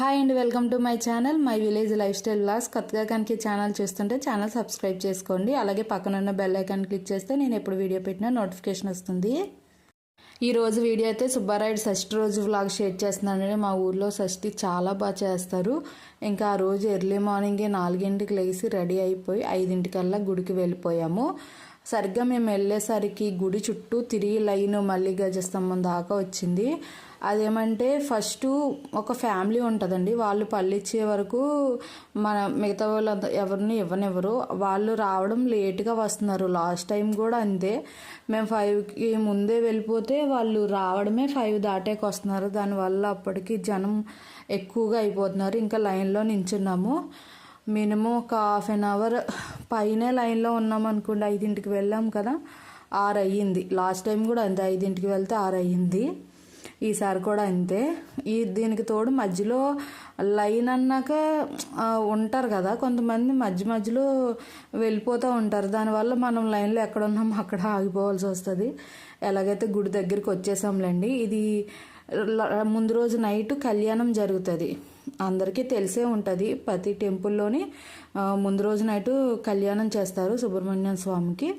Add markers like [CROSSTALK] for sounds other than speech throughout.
Hi అండి welcome to my channel my village lifestyle blogs కొత్తగా కనుక ఛానల్ చూస్తుంటే ఛానల్ సబ్స్క్రైబ్ చేసుకోండి. అలాగే పక్కన ఉన్న బెల్ ఐకాన్ క్లిక్ చేస్తే నేను ఎప్పుడు వీడియో పెట్టినా నోటిఫికేషన్ వస్తుంది. ఈ రోజు వీడియో అయితే సుబ్బారాయుడు షష్ఠి రోజు వ్లాగ్ షేర్ చేస్తున్నానండి మా ఊర్లో షష్ఠి చాలా బాగా చేస్తారు. ఇంకా ఆ రోజు ఎర్లీ మార్నింగే నాలుగింటికి లేచి రెడీ అయిపోయి ఐదింటికల్లా గుడికి వెళ్ళిపోయాము. సరిగ్గా మేము వెళ్ళేసరికి గుడి చుట్టూ తిరిగి లైన్ మళ్ళీ గజస్తంభం దాకా వచ్చింది. అదేమంటే ఫస్ట్ ఒక ఫ్యామిలీ ఉంటుందండి. వాళ్ళు పళ్ళిచ్చే వరకు మన మిగతా వాళ్ళు ఎవరిని ఇవ్వనివ్వరు. వాళ్ళు రావడం లేట్గా వస్తున్నారు. లాస్ట్ టైం కూడా అంతే. మేము ఫైవ్కి ముందే వెళ్ళిపోతే వాళ్ళు రావడమే ఫైవ్ దాటాకి వస్తున్నారు. దానివల్ల అప్పటికి జనం ఎక్కువగా అయిపోతున్నారు. ఇంకా లైన్లో నించున్నాము. మినిమం ఒక హాఫ్ అన్ అవర్ పైనే లైన్లో ఉన్నాం అనుకోండి ఐదింటికి వెళ్ళాం కదా ఆరు అయ్యింది లాస్ట్ టైం కూడా అంతే ఐదింటికి వెళ్తే ఆరు అయ్యింది ఈసారి కూడా అంతే. ఈ దీనికి తోడు మధ్యలో లైన్ అన్నాక ఉంటారు కదా కొంతమంది మధ్య మధ్యలో వెళ్ళిపోతూ ఉంటారు. దానివల్ల మనం లైన్లో ఎక్కడ ఉన్నామో అక్కడ ఆగిపోవాల్సి వస్తుంది. ఎలాగైతే గుడి దగ్గరికి వచ్చేసాంలేండి ఇది ముందు రోజు నైట్ కళ్యాణం జరుగుతుంది. అందరికీ తెలిసే ఉంటుంది. ప్రతి టెంపుల్లోని ముందు రోజు నైట్ కళ్యాణం చేస్తారు సుబ్రహ్మణ్యం స్వామికి.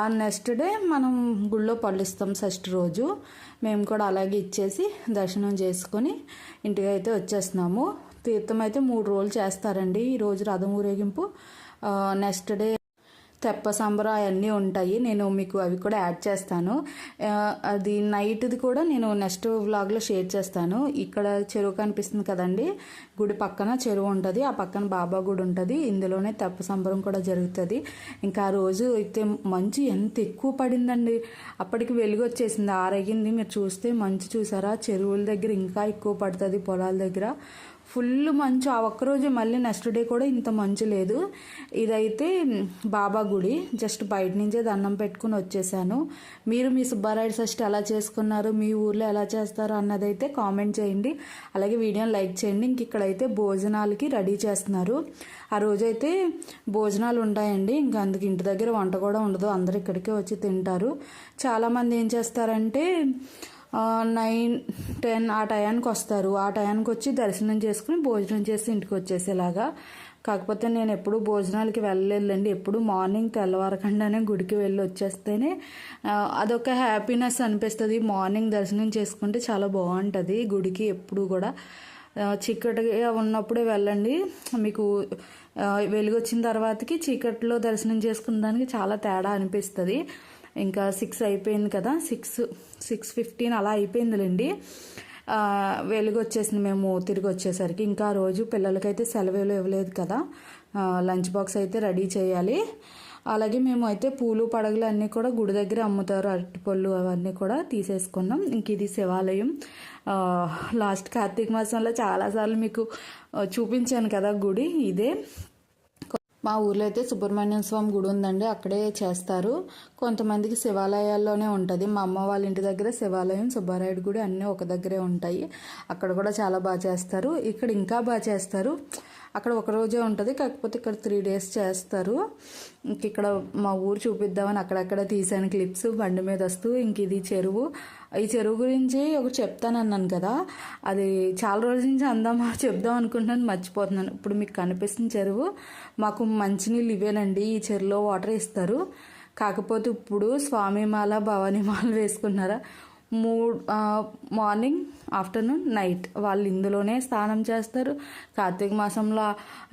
ఆ నెక్స్ట్ డే మనం గుళ్ళో పళ్ళిస్తాం షష్టి రోజు. మేము కూడా అలాగే ఇచ్చేసి దర్శనం చేసుకొని ఇంటికి అయితే వచ్చేస్తున్నాము. తీర్థం అయితే మూడు రోజులు చేస్తారండి. ఈ రోజు రథం ఊరేగింపు నెక్స్ట్ డే తెప్ప సాంబార్ అవన్నీ ఉంటాయి. నేను మీకు అవి కూడా యాడ్ చేస్తాను. అది నైట్ది కూడా నేను నెక్స్ట్ వ్లాగ్లో షేర్ చేస్తాను. ఇక్కడ చెరువు కనిపిస్తుంది కదండి? గుడి పక్కన చెరువు ఉంటుంది. ఆ పక్కన బాబా గుడి ఉంటుంది. ఇందులోనే తెప్ప సంబరం కూడా జరుగుతుంది. ఇంకా ఆ రోజు అయితే మంచు ఎంత ఎక్కువ పడిందండి. అప్పటికి వెలుగు వచ్చేసింది ఆరగింది. మీరు చూస్తే మంచు చూసారా? చెరువుల దగ్గర ఇంకా ఎక్కువ పడుతుంది పొలాల దగ్గర. ఫుల్ మంచు. ఆ ఒక్కరోజు మళ్ళీ నెక్స్ట్ డే కూడా ఇంత మంచు లేదు. ఇదైతే బాబా గుడి. జస్ట్ బయట నుంచే దండం పెట్టుకుని వచ్చేసాను. మీరు మీ సుబ్బారాయుడు షష్ఠి ఎలా చేసుకున్నారు? మీ ఊర్లో ఎలా చేస్తారు? అన్నదైతే కామెంట్ చేయండి. అలాగే వీడియోని లైక్ చేయండి. ఇంక ఇక్కడైతే భోజనాలకి రెడీ చేస్తున్నారు. ఆ రోజైతే భోజనాలు ఉంటాయండి. ఇంకా అందుకు ఇంటి దగ్గర వంట కూడా ఉండదు. అందరు ఇక్కడికే వచ్చి తింటారు. చాలామంది ఏం చేస్తారంటే నైన్ టెన్ ఆ టయానికి వస్తారు. ఆ టయానికి వచ్చి దర్శనం చేసుకుని భోజనం చేసి ఇంటికి వచ్చేసేలాగా కాకపోతే నేను ఎప్పుడు భోజనాలకి వెళ్ళలేదండి ఎప్పుడు మార్నింగ్ తెల్లవారకుండానే గుడికి వెళ్ళి వచ్చేస్తేనే అదొక హ్యాపీనెస్ అనిపిస్తుంది. మార్నింగ్ దర్శనం చేసుకుంటే చాలా బాగుంటుంది. గుడికి ఎప్పుడు కూడా చీకటిగా ఉన్నప్పుడే వెళ్ళండి. మీకు వెలుగొచ్చిన తర్వాతకి చీకట్లో దర్శనం చేసుకున్న దానికి చాలా తేడా అనిపిస్తుంది. ఇంకా సిక్స్ అయిపోయింది కదా సిక్స్ సిక్స్ ఫిఫ్టీన్ అలా అయిపోయిందిలేండి. వెలుగు వచ్చేసింది మేము తిరిగి వచ్చేసరికి ఇంకా ఆ రోజు పిల్లలకైతే సెలవులు ఇవ్వలేదు కదా. లంచ్ బాక్స్ అయితే రెడీ చేయాలి. అలాగే మేము అయితే పూలు పడగలు అన్నీ కూడా గుడి దగ్గర అమ్ముతారు. అరటిపళ్ళు అవన్నీ కూడా తీసేసుకున్నాం. ఇంక ఇది శివాలయం. లాస్ట్ కార్తీక మాసంలో చాలాసార్లు మీకు చూపించాను కదా గుడి. ఇదే. మా ఊర్లో అయితే సుబ్రహ్మణ్యం స్వామి గుడి ఉందండి అక్కడే చేస్తారు. కొంతమందికి శివాలయాల్లోనే ఉంటుంది. మా అమ్మ వాళ్ళ ఇంటి దగ్గర శివాలయం సుబ్బారాయుడు గుడి అన్నీ ఒక దగ్గరే ఉంటాయి. అక్కడ కూడా చాలా బాగా చేస్తారు. ఇక్కడ ఇంకా బాగా చేస్తారు. అక్కడ ఒక రోజే ఉంటుంది కాకపోతే ఇక్కడ త్రీ డేస్ చేస్తారు. ఇంక ఇక్కడ మా ఊరు చూపిద్దామని అక్కడక్కడ తీసాను క్లిప్స్ బండి మీద వస్తూ ఇంక ఇది చెరువు. ఈ చెరువు గురించి ఒకటి చెప్తానన్నాను కదా. అది చాలా రోజుల నుంచి అందామా చెప్దాం అనుకుంటున్నాను మర్చిపోతున్నాను. ఇప్పుడు మీకు కనిపిస్తున్న చెరువు మాకు మంచినీళ్ళు ఇవేనండి ఈ చెరువులో వాటర్ ఇస్తారు. కాకపోతే ఇప్పుడు స్వామిమాల భవానీమాల వేసుకున్నారా? మూడు మార్నింగ్ ఆఫ్టర్నూన్ నైట్. వాళ్ళు ఇందులోనే స్నానం చేస్తారు. కార్తీక మాసంలో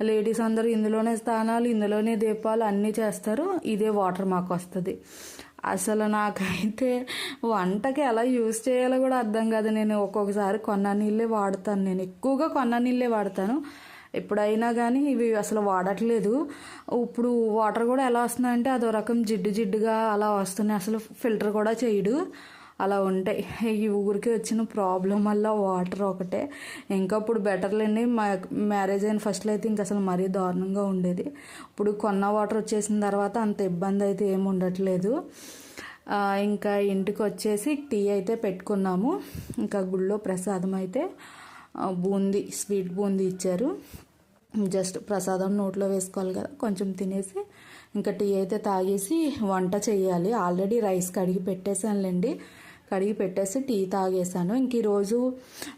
లేడీస్ అందరూ ఇందులోనే స్నానాలు ఇందులోనే దీపాలు అన్నీ చేస్తారు. ఇదే వాటర్ మాకు వస్తుంది. అసలు నాకైతే వంటకి ఎలా యూజ్ చేయాలో కూడా అర్థం కాదు. నేను ఒక్కొక్కసారి కొన్న నీళ్ళే వాడతాను. నేను ఎక్కువగా కొన్న నీళ్ళే వాడతాను. ఎప్పుడైనా కానీ ఇవి అసలు వాడట్లేదు. ఇప్పుడు వాటర్ కూడా ఎలా వస్తుందంటే అదో రకం జిడ్డు జిడ్డుగా అలా వస్తున్నాయి. అసలు ఫిల్టర్ కూడా చేయడు. అలా ఉంటాయి ఈ ఊరికి వచ్చిన ప్రాబ్లం వల్ల వాటర్ ఒకటే. ఇంకా ఇప్పుడు బెటర్లేండి మా మ్యారేజ్ అయిన ఫస్ట్లో అయితే ఇంకా అసలు మరీ దారుణంగా ఉండేది. ఇప్పుడు కొన్న వాటర్ వచ్చేసిన తర్వాత అంత ఇబ్బంది అయితే ఏమి ఉండట్లేదు. ఇంకా ఇంటికి వచ్చేసి టీ అయితే పెట్టుకున్నాము. ఇంకా గుళ్ళో ప్రసాదం అయితే బూందీ స్వీట్ బూందీ ఇచ్చారు. జస్ట్ ప్రసాదం నోట్లో వేసుకోవాలి కదా కొంచెం తినేసి ఇంకా టీ అయితే తాగేసి వంట చేయాలి. ఆల్రెడీ రైస్ కడిగి పెట్టేసానులేండి కడిగి పెట్టేసి టీ తాగేసాను ఇంక ఈరోజు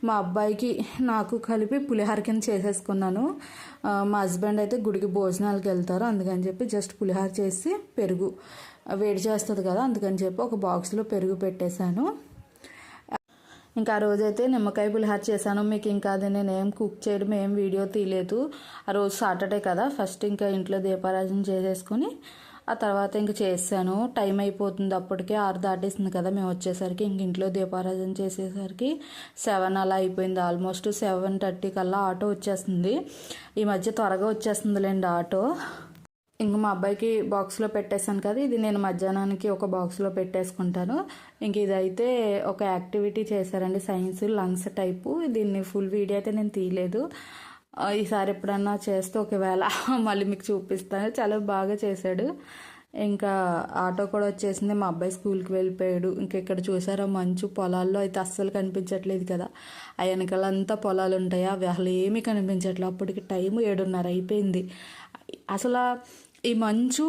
మా అబ్బాయికి నాకు కలిపి పులిహోర కింద చేసేసుకున్నాను. మా హస్బెండ్ అయితే గుడికి భోజనాలకు వెళ్తారు. అందుకని చెప్పి జస్ట్ పులిహోర చేసి పెరుగు వేడి చేస్తుంది కదా అందుకని చెప్పి ఒక బాక్స్లో పెరుగు పెట్టేశాను. ఇంకా ఆ రోజైతే నిమ్మకాయ పులిహార చేశాను. మీకు ఇంకా అది నేను ఏం కుక్ చేయడం ఏం వీడియో తీయలేదు. ఆ రోజు సాటర్డే కదా ఫస్ట్ ఇంకా ఇంట్లో దీపారాజన చేసేసుకొని ఆ తర్వాత ఇంక చేసాను టైం అయిపోతుంది అప్పటికే ఆరు దాటేసింది కదా మేము వచ్చేసరికి ఇంక ఇంట్లో దీపారాధన చేసేసరికి సెవెన్ అలా అయిపోయింది. ఆల్మోస్ట్ సెవెన్ థర్టీ కల్లా ఆటో వచ్చేస్తుంది ఈ మధ్య త్వరగా వచ్చేస్తుందిలేండి ఆటో. ఇంక మా అబ్బాయికి బాక్స్లో పెట్టేశాను కదా ఇది నేను మధ్యాహ్నానికి ఒక బాక్స్లో పెట్టేసుకుంటాను. ఇంక ఇదైతే ఒక యాక్టివిటీ చేశారండి సైన్స్ లంగ్స్ టైపు. దీన్ని ఫుల్ వీడియో అయితే నేను తీయలేదు. ఈసారి ఎప్పుడన్నా చేస్తే ఒకవేళ [LAUGHS] మళ్ళీ మీకు చూపిస్తాను. చాలా బాగా చేశాడు. ఇంకా ఆటో కూడా వచ్చేసింది. మా అబ్బాయి స్కూల్కి వెళ్ళిపోయాడు. ఇంకా ఇక్కడ చూసారా? మంచు పొలాల్లో అయితే అస్సలు కనిపించట్లేదు కదా. ఆ వెనకాలంతా పొలాలు ఉంటాయి. అవి అసలు ఏమీ కనిపించట్లేదు. అప్పటికి టైం ఏడున్నర అయిపోయింది. అసలు ఈ మంచు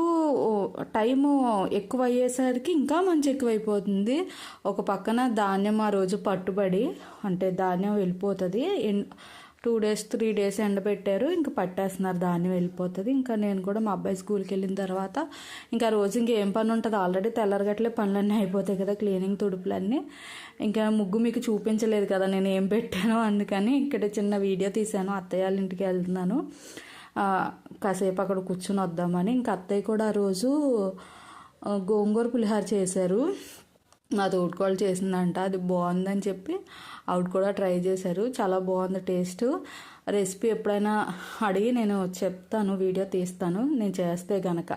టైము ఎక్కువ అయ్యేసరికి ఇంకా మంచు ఎక్కువైపోతుంది. ఒక పక్కన ధాన్యం ఆ రోజు పట్టుబడి అంటే ధాన్యం వెళ్ళిపోతుంది. ఎన్- టూ డేస్ త్రీ డేస్ ఎండబెట్టారు ఇంకా పట్టేస్తున్నారు. దాన్ని వెళ్ళిపోతుంది. ఇంకా నేను కూడా మా అబ్బాయి స్కూల్కి వెళ్ళిన తర్వాత ఇంకా రోజు ఇంకేం పని ఉంటుంది ఆల్రెడీ తెల్లరగట్లే పనులన్నీ అయిపోతాయి కదా క్లీనింగ్ తుడుపులన్నీ. ఇంకా ముగ్గు మీకు చూపించలేదు కదా నేను ఏం పెట్టానో అందుకని ఇక్కడ చిన్న వీడియో తీశాను. అత్తయ్య వాళ్ళ ఇంటికి వెళ్తున్నాను. కాసేపు అక్కడ కూర్చుని వద్దామని. ఇంకా అత్తయ్య కూడా ఆ రోజు గోంగూర పులిహార చేశారు. నా తోడుకోళ్ళు చేసిందంట అది బాగుందని చెప్పి ఆవిడ కూడా ట్రై చేశారు. చాలా బాగుంది టేస్ట్. రెసిపీ ఎప్పుడైనా అడిగి నేను చెప్తాను వీడియో తీస్తాను. నేను చేస్తే గనక.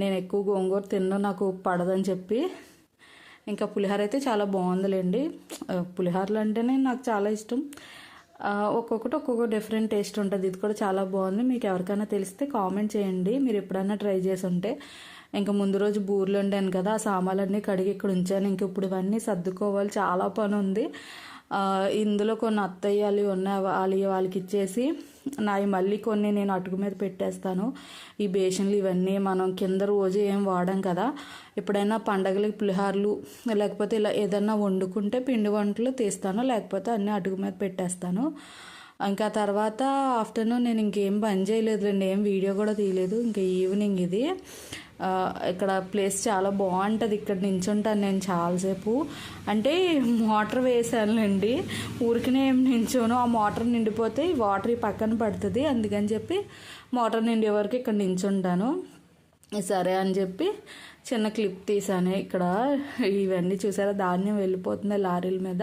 నేను ఎక్కువ గోంగూర తిన్న నాకు పడదని చెప్పి. ఇంకా పులిహోర అయితే చాలా బాగుందిలేండి పులిహోరలు అంటేనే నాకు చాలా ఇష్టం. ఒక్కొక్కటి ఒక్కొక్క డిఫరెంట్ టేస్ట్ ఉంటుంది. ఇది కూడా చాలా బాగుంది మీకు ఎవరికైనా తెలిస్తే కామెంట్ చేయండి. మీరు ఎప్పుడైనా ట్రై చేసి ఉంటే. ఇంకా ముందు రోజు బూర్లు ఉండాను కదా ఆ సామాన్లన్నీ కడిగి ఇక్కడ ఉంచాను. ఇంక ఇప్పుడు ఇవన్నీ సర్దుకోవాలి. చాలా పని ఉంది. ఇందులో కొన్ని అత్తయ్యాలు ఉన్నాయి వాళ్ళు వాళ్ళకి ఇచ్చేసి నావి మళ్ళీ కొన్ని నేను అటుకు మీద పెట్టేస్తాను. ఈ బేషన్లు ఇవన్నీ మనం కింద రోజు ఏం వాడాం కదా ఎప్పుడైనా పండగలకి పులిహార్లు లేకపోతే ఇలా ఏదైనా వండుకుంటే పిండి వంటలు తీస్తాను లేకపోతే అన్నీ అటుకు మీద పెట్టేస్తాను. ఇంకా తర్వాత ఆఫ్టర్నూన్ నేను ఇంకేం పని చేయలేదులేండి ఏం వీడియో కూడా తీయలేదు. ఇంకా ఈవినింగ్ ఇది. ఇక్కడ ప్లేస్ చాలా బాగుంటుంది. ఇక్కడ నించుంటాను నేను చాలాసేపు. అంటే మోటార్ వేసానులేండి. ఊరికనే ఏం నించోను. ఆ మోటార్ నిండిపోతే వాటర్ ఈ పక్కన పడుతుంది. అందుకని చెప్పి మోటార్ నిండే వరకు ఇక్కడ నించుంటాను. సరే అని చెప్పి చిన్న క్లిప్ తీసాను ఇక్కడ ఇవన్నీ చూసారా? ధాన్యం వెళ్ళిపోతుంది లారీల మీద.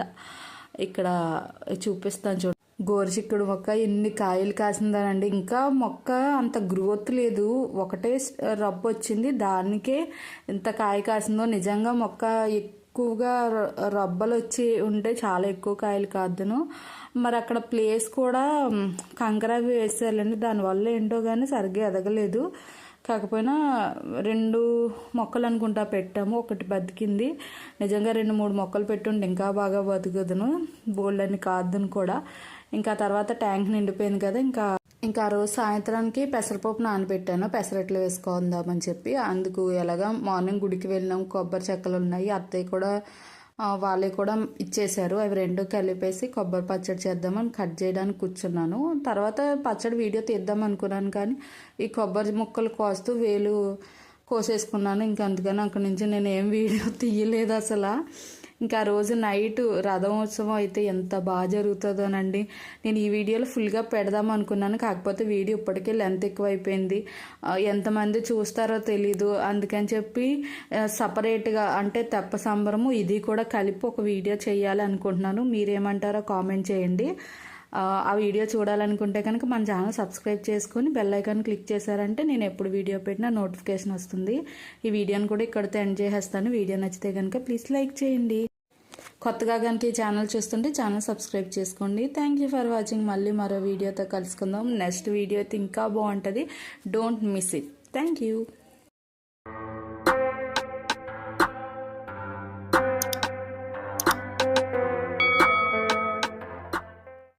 ఇక్కడ చూపిస్తాను చూడండి గోరుచిక్కుడు మొక్క ఎన్ని కాయలు కాసిందనండి. ఇంకా మొక్క అంత గ్రోత్ లేదు. ఒకటే రబ్బు వచ్చింది దానికే ఎంత కాయ కాసిందో. నిజంగా మొక్క ఎక్కువగా రబ్బలు వచ్చి ఉంటే చాలా ఎక్కువ కాయలు కాదును మరి అక్కడ ప్లేస్ కూడా కంకర అవి వేసారండి దానివల్ల ఏంటో కానీ సరిగ్గా ఎదగలేదు. కాకపోయినా రెండు మొక్కలు అనుకుంటా పెట్టాము. ఒకటి బతికింది. నిజంగా రెండు మూడు మొక్కలు పెట్టుంటే ఇంకా బాగా బతుకుదును. బోల్డ్ అని కాదును కూడా. ఇంకా తర్వాత ట్యాంక్ నిండిపోయింది కదా ఇంకా ఇంకా ఆ రోజు సాయంత్రానికి పెసరపప్పు నానబెట్టాను. పెసరట్లు వేసుకుందామని చెప్పి అందుకు ఎలాగా మార్నింగ్ గుడికి వెళ్ళినాం. కొబ్బరి చెక్కలు ఉన్నాయి. అత్తయ్య కూడా వాళ్ళే కూడా ఇచ్చేశారు. అవి రెండు కలిపేసి కొబ్బరి పచ్చడి చేద్దామని కట్ చేయడానికి కూర్చున్నాను. తర్వాత పచ్చడి వీడియో తీద్దాం అనుకున్నాను కానీ ఈ కొబ్బరి ముక్కలు కోస్తూ వేలు కోసేసుకున్నాను. ఇంకా అందుకని అక్కడి నుంచి నేను ఏం వీడియో తీయలేదు అసలు. ఇంకా ఆ రోజు నైట్ రథోత్సవం అయితే ఎంత బాగా జరుగుతుందోనండి. నేను ఈ వీడియోలో ఫుల్గా పెడదాం అనుకున్నాను. కాకపోతే వీడియో ఇప్పటికే లెంత్ ఎక్కువైపోయింది. ఎంతమంది చూస్తారో తెలీదు. అందుకని చెప్పి సపరేట్గా అంటే తెప్ప సంబరము ఇది కూడా కలిపి ఒక వీడియో చేయాలి అనుకుంటున్నాను మీరేమంటారో కామెంట్ చేయండి. ఆ వీడియో చూడాలనుకుంటే కనుక మన ఛానల్ సబ్స్క్రైబ్ చేసుకొని బెల్ ఐకాన్ క్లిక్ చేశారంటే నేను ఎప్పుడు వీడియో పెట్టినా నోటిఫికేషన్ వస్తుంది. ఈ వీడియోని కూడా ఇక్కడితో ఎండ్ చేసేస్తాను. వీడియో నచ్చితే కనుక ప్లీజ్ లైక్ చేయండి. కొత్తగా కనుక ఈ ఛానల్ చూస్తుంటే ఛానల్ సబ్స్క్రైబ్ చేసుకోండి. థ్యాంక్ యూ ఫర్ వాచింగ్ మళ్ళీ మరో వీడియోతో కలుసుకుందాం. నెక్స్ట్ వీడియో అయితే ఇంకా బాగుంటుంది. Don't miss it thank you